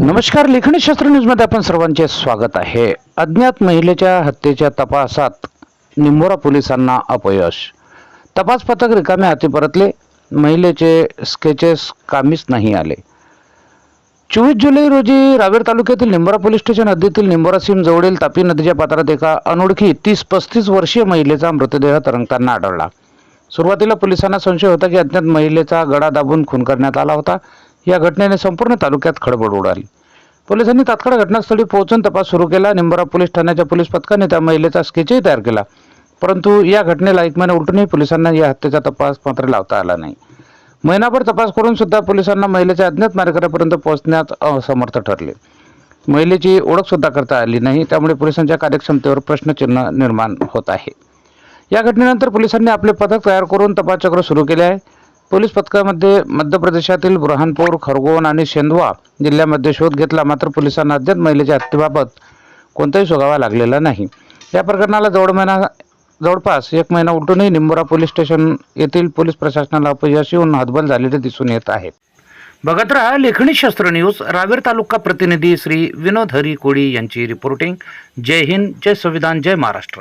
नमस्कार लेखणीशास्त्र न्यूजमध्ये आपण सर्वांचे स्वागत आहे. अज्ञात महिलेच्या हत्येच्या तपासात निंबोरा पोलिसांना अपयश. तपास पथक रिकामे हाती परतले. महिलेचे स्केचेस कामीच नाही आले. चोवीस जुलै रोजी रावेर तालुक्यातील निंबोरा पोलीस स्टेशन हद्दीतील निंबोरा सीम जवळील तापी नदीच्या पात्रात एका अनोळखी तीस पस्तीस वर्षीय महिलेचा मृतदेह तरंगताना आढळला. सुरुवातीला पोलिसांना संशय होता की अज्ञात महिलेचा गळा दाबून खून करण्यात आला होता. या घटनेने संपूर्ण तालुक्यात खळबळ उडाली. पोलिसांनी तात्काळ घटनास्थळी पोहोचून तपास सुरू केला. निंबरा पोलीस ठाण्याच्या पोलीस पथकाने त्या महिलेचा स्केचही तयार केला. परंतु या घटनेला एक महिना उलटूनही पोलिसांना या हत्येचा तपास मात्र लावता आला नाही. महिनाभर तपास करून सुद्धा पोलिसांना महिलेच्या अज्ञात मारेकऱ्यापर्यंत पोहोचण्यात असमर्थ ठरले. महिलेची ओळख सुद्धा करता आली नाही. त्यामुळे पोलिसांच्या कार्यक्षमतेवर प्रश्नचिन्ह निर्माण होत आहे. या घटनेनंतर पोलिसांनी आपले पथक तयार करून तपासचक्र सुरू केले आहे. पोलीस पथकामध्ये मध्य प्रदेशातील बुरहानपूर खरगोन आणि शेंदवा जिल्ह्यामध्ये शोध घेतला मात्र पोलिसांना अद्याप महिलेच्या हत्येबाबत कोणताही सुगावा लागलेला नाही. या प्रकरणाला जवळ महिना जवळपास एक महिना उलटूनही निंबोरा पोलीस स्टेशन येथील पोलीस प्रशासनाला अपयश येऊन हतबल झालेले दिसून येत आहे. बघत राहा लेखणी शास्त्र न्यूज रावेर तालुका प्रतिनिधी श्री विनोद हरी कोळी यांची रिपोर्टिंग जय हिंद जय संविधान जय महाराष्ट्र.